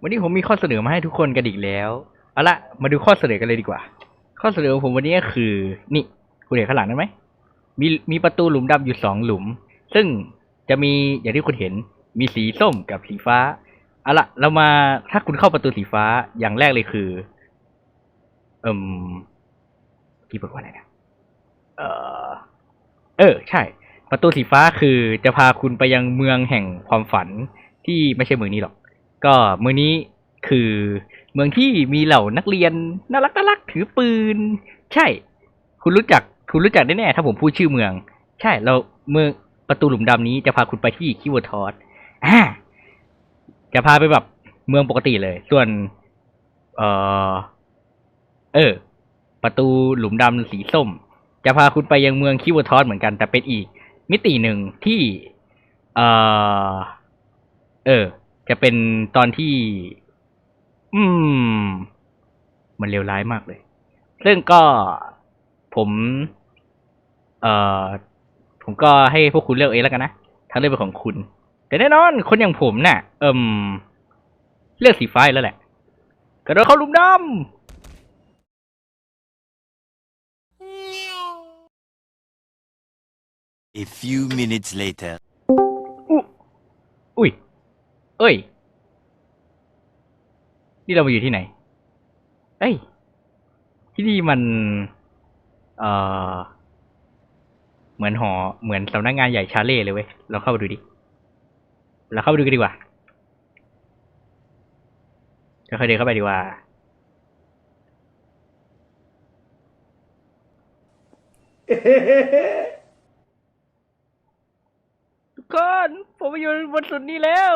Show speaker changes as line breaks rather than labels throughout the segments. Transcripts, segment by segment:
วันนี้ผมมีข้อเสนอมาให้ทุกคนกันอีกแล้ว เอาละมาดูข้อเสนอกันเลยดีกว่า ข้อเสนอของผมวันนี้ก็คือ นี่ คุณเห็นข้างหลังนั้นไหม มีมีประตูหลุมดำอยู่สองหลุม ซึ่งจะมีอย่างที่คุณเห็น มีสีส้มกับสีฟ้า เอาละเรามาถ้าคุณเข้าประตูสีฟ้าอย่างแรกเลยคือ เอ่มที่บอกว่าอะไรนะเออเออ ใช่ ประตูสีฟ้าคือจะพาคุณไปยังเมืองแห่งความฝันที่ไม่ใช่เมืองนี้หรอก ก็เมืองนี้คือเมืองที่มีเหล่านักเรียนน่ารักน่ารักถือปืน ใช่ คุณรู้จักคุณรู้จักแน่ๆถ้าผมพูดชื่อเมือง ใช่เราเมืองประตูหลุมดำนี้จะพาคุณไปที่คิวทอสอ่าจะพาไปแบบเมืองปกติเลย ส่วน เออเออ ประตูหลุมดำสีส้ม จะพาคุณไปยังเมืองคิวทอสเหมือนกัน แต่เป็นอีก มิติหนึ่งที่ เออเออ จะเป็นตอนที่ อืม มันเลวร้ายมากเลย ซึ่งก็ผม เอ่อ ผมก็ให้พวกคุณเลือกเองแล้วกันนะถ้าเลือกเป็นของคุณ แต่แน่นอนคนอย่างผมน่ะ เอิมเลือกสีฟ้าอยู่แล้วแหละ กระโดดเข้าหลุมด
A few minutes later. ำ
อุ๊อุ้ย เอ้ย นี่เรามาอยู่ที่ไหน เอ้ย ที่นี่มัน เอ่อ เหมือนหอ เหมือนสำนักงานใหญ่ชาเล่เลยเว้ย เราเข้าไปดูดิ เราเข้าไปดูกันดีกว่าค่อยเดินเข้าไปดีกว่า ทุกคน ผมมาอยู่บนสุดนี้แล้ว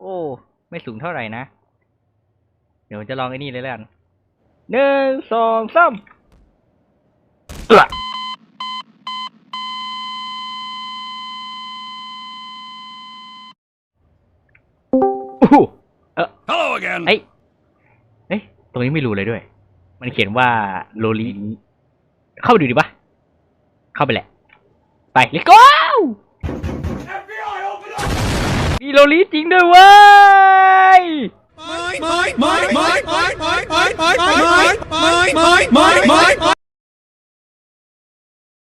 โอ้ ไม่สูงเท่าไหร่นะ เดี๋ยวผมจะลองไอ้นี่เลยแล้วกันหนึ่งสองสามเอื้ออู้หูเออ
Hello again.
เอ้ยเอ้ยตรงนี้ไม่รู้เลยด้วย มันเขียนว่าโลลีเข้าไปดูดิปะเข้าไปแหละ ไป let's go
FBI, open up!
มีโลลีจริงด้วยเว้ย
ไม่ไม่ไม่ไม่ไม่ไม่ไม่ไม่ไม่ไม่